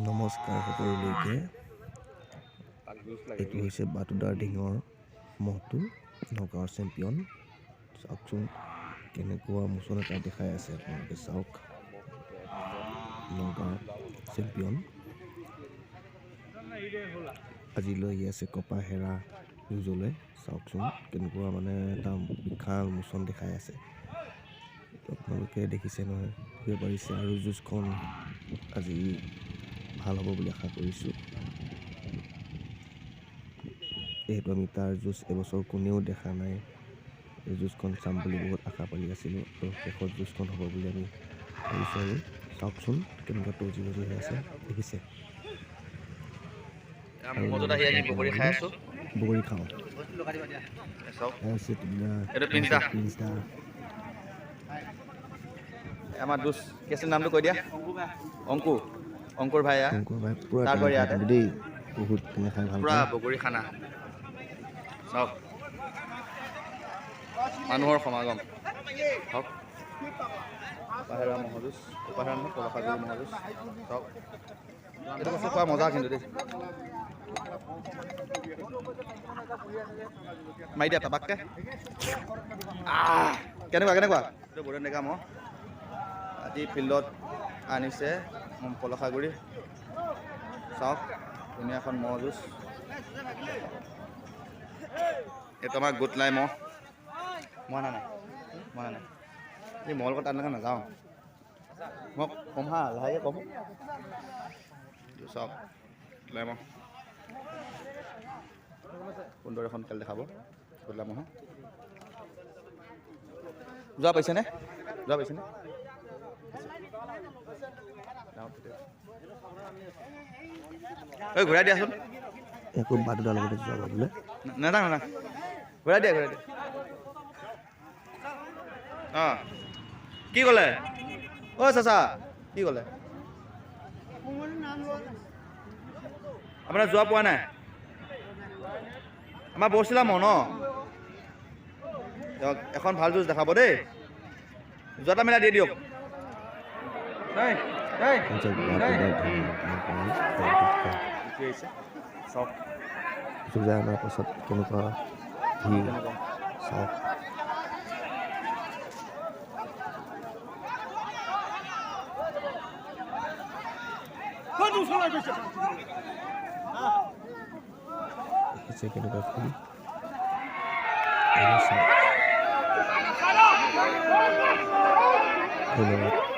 নমস্কাৰ সকলোলৈকে। এইটো হৈছে বাটুদাৰ ঢিঙৰ মহটো নগাঁৱৰ চেম্পিয়ন। চাওকচোন কেনেকুৱা মোচন এটা দেখাই আছে আপোনালোকে চাওক। নগাঁৱৰ চেম্পিয়ন। আজি লৈ আহি আছে কপা হেৰা যুঁজলৈ চাওকচোন কেনেকুৱা মানে এটা বিশাল মোচন দেখাই আছে। আপোনালোকে দেখিছে নহয় পাৰিছে আৰু যুঁজখন আজি ভাল হ'ব বুলি আশা কৰিছোঁ। যিহেতু আমি তাৰ যুঁজ এবছৰ কোনেও দেখা নাই। এই যুঁজখন চাম বুলি বহুত আশা পালি আছিলোঁ। আৰু শেষত যুঁজখন হ'ব বুলি আমি ভাবিছোঁ আৰু। চাওকচোন কেনেকুৱা তজি বজি হৈ আছে। দেখিছে। বগৰী খাওঁ। আমাৰ দুচ কি আছিল নামটো কৈ দিয়া? অংকু। অংকুৰ ভাই এয়া। শংকৰ ভাই পূৰা ইয়াতে। দেই বহুত টেঙা খাই ভাল পূৰা বগৰী খানা। চাওক। মানুহৰ সমাগম। চাওক। বাহিৰা মহজুজ মহজুজ চাওক। এইটো বস্তু খোৱা মজা কিন্তু দেই। মাৰি দিয়া আহ, কেনেকুৱা কেনেকুৱা? এইটো বৰেণ ডেকা মহ। আজি ফিল্ডত আনিছে। উম, পলসাগুৰি চাওক ধুনীয়া এখন মহ যুঁজ এইটো আমাৰ গোট লাই মহ। মই অনা নাই। মই অনা নাই। এই মহৰ লগত তালৈকে নাযাওঁ। মই কম হা লাহেকৈ কম। চাওক লাই মহ। সুন্দৰ এখন খেল দেখাব গোটলা মহ। যোৱা পাইছেনে? যোৱা পাইছেনে। ঐ ঘূৰাই দিয়াচোন। একো বাটুদাৰ লগতে যোৱা বোলে। নাযাওঁ নাযাওঁ ঘূৰাই দিয়া ঘূৰাই দিয়া। অঁ। কি ক'লে? অ' চাচা কি ক'লে? আপোনাৰ যোৱা পোৱা নাই? আমাৰ বৰচিলা মহ ন? এখন ভালো যুঁজ দেখাব দেই। যোৱাটা মিলাই দি দিয়ক। অনাৰ পাছত কেনেকুৱা ভিৰ কেনেকুৱা চাওক দেখিছে কেনেকুৱা ভিৰ আৰু চাওক। ধন্যবাদ।